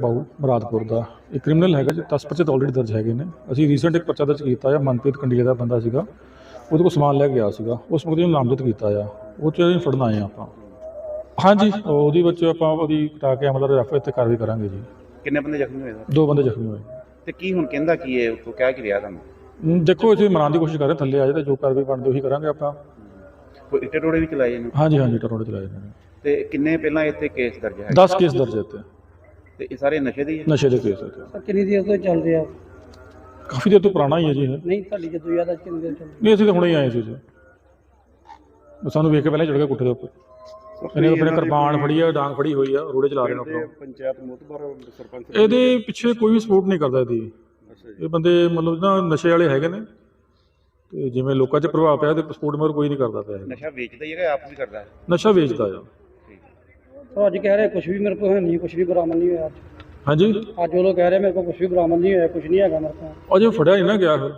ਬਾਊ ਮੁਰਾਦਪੁਰ ਦਾ। ਇਹ ਕ੍ਰਿਮੀਨਲ ਹੈਗਾ ਜੀ 10 ਪਰਚੇ ਤਾਂ ਆਲਰੇਡੀ ਦਰਜ ਹੈਗੇ ਨੇ। ਅਸੀਂ ਰੀਸੈਂਟ ਇੱਕ ਪਰਚਾ ਦਰਜ ਕੀਤਾ ਆ ਮਨਪ੍ਰੀਤ ਕੰਡੀਆ ਦਾ ਬੰਦਾ ਸੀਗਾ। ਉਹਦੇ ਕੋਲ ਸਮਾਨ ਲੈ ਕੇ ਗਿਆ ਸੀਗਾ। ਉਸ ਮੁਕਦੇ ਨੂੰ ਨਾਮਜ਼ਦ ਕੀਤਾ ਆ। ਉਹ ਚ ਅਸੀਂ ਫੜਨ ਆਏ ਆ ਆਪਾਂ। ਹਾਂਜੀ ਉਹਦੀ ਵਿੱਚ ਆਪਾਂ ਉਹਦੀ ਕਟਾ ਕੇ ਮਤਲਬ ਰੈਫਰ ਤੇ ਕਾਰਵਾਈ ਕਰਾਂਗੇ ਜੀ। ਕਿੰਨੇ ਬੰਦੇ ਜ਼ਖਮੀ ਹੋਏ? ਸਰ ਦੋ ਬੰਦੇ ਜ਼ਖਮੀ ਹੋਏ। ਤੇ ਕੀ ਹੁਣ ਕਹਿੰਦਾ ਕੀ ਹੈ ਉੱਥੋਂ ਕਹਿ ਕੀ ਰਿਹਾ ਤੁਹਾਨੂੰ? ਦੇਖੋ ਅਸੀਂ ਮਨਾਉਣ ਦੀ ਕੋਸ਼ਿਸ਼ ਕਰ ਰਹੇ ਥੱਲੇ ਆ ਜਾਏ ਤੇ ਜੋ ਕਾਰਵਾਈ ਬਣਦੀ ਉਹੀ ਕਰਾਂਗੇ ਆਪਾਂ। ਕੋਈ ਇੱਟੇ ਟੋੜੇ ਵੀ ਚਲਾਏ ਨੇ ਹਾਂਜੀ ਹਾਂਜੀ ਟਰੋੜੇ ਚਲਾਏ ਨੇ। ਤੇ ਕਿੰਨੇ ਪਹਿਲਾਂ ਇੱਥੇ ਕੇਸ ਦਰਜ ਹੈ 10 ਕੇਸ ਦਰਜ ਹੈ ਇੱਥੇ। ਤੇ ਇਹ ਸਾਰੇ ਨਸ਼ੇ ਦੇ ਹੀ ਹੈ ਨਸ਼ੇ ਦੇ ਕੇਸ ਸਰ ਕਿੰਨੀ ਦੇਰ ਤੋਂ ਚੱਲ ਰਿਹਾ? ਕਾਫੀ ਦੇਰ ਤੋਂ ਪੁਰਾਣਾ ਹੀ ਹੈ ਜੀ ਇਹ। ਨਹੀਂ ਤੁਹਾਡੀ ਜਦੋਂ ਯਾਦ ਆ ਕਿੰਨੀ ਦੇਰ ਨਹੀਂ ਅਸੀਂ ਤਾਂ ਹੁਣੇ ਹੀ ਆਏ ਸੀ ਜੀ। ਸਾਨੂੰ ਵੇਖ ਕੇ ਪਹਿਲਾਂ ਚੜ ਗਿਆ ਕੁੱਠੇ ਦੇ ਉੱਪਰ। ਇਹਨੇ ਆਪਣੇ ਕਿਰਪਾਨ ਫੜੀ ਆ ਡਾਂਗ ਫੜੀ ਹੋਈ ਆ ਰੋੜੇ ਚਲਾ ਰਹੇ ਨੇ ਆਪਣਾ। ਪੰਚਾਇਤ ਮੁਤਬਰ ਸਰਪੰਚ ਇਹਦੇ ਪਿੱਛੇ ਕੋਈ ਵੀ ਸਪੋਰਟ ਨਹੀਂ ਕਰਦਾ ਇਹਦੀ। ਇਹ ਬੰਦੇ ਮਤਲਬ ਨਾ ਨਸ਼ੇ ਵਾਲੇ ਹੈਗੇ ਨੇ। ਤੇ ਜਿਵੇਂ ਲੋਕਾਂ 'ਚ ਪ੍ਰਭਾਵ ਪਿਆ ਤੇ ਸਪੋਰਟ ਮਗਰ ਕੋਈ ਨਹੀਂ ਕਰਦਾ ਪਿਆ। ਇਹ। ਨਸ਼ਾ ਵੇਚਦਾ ਹੀ ਹੈਗਾ ਆਪ ਵੀ ਕਰਦਾ ਹੈ? ਨਸ਼ਾ ਵੇਚਦਾ ਆ। ਸਰ ਅੱਜ ਕਹਿ ਰਹੇ ਕੁਝ ਵੀ ਮੇਰੇ ਕੋਲ ਹੈ ਨਹੀਂ ਕੁਝ ਵੀ ਬਰਾਮਦ ਨਹੀਂ ਹੋਇਆ ਅੱਜ। ਹਾਂਜੀ। ਅੱਜ ਉਹ ਲੋਕ ਕਹਿ ਰਹੇ ਮੇਰੇ ਕੋਲ ਕੁਝ ਵੀ ਬਰਾਮਦ ਨਹੀਂ ਹੋਇਆ ਕੁਝ ਨਹੀਂ ਹੈਗਾ ਮੇਰੇ ਕੋਲ। ਅਜੇ ਫੜਿਆ ਨਹੀਂ ਨਾ ਗਿਆ ਫਿਰ।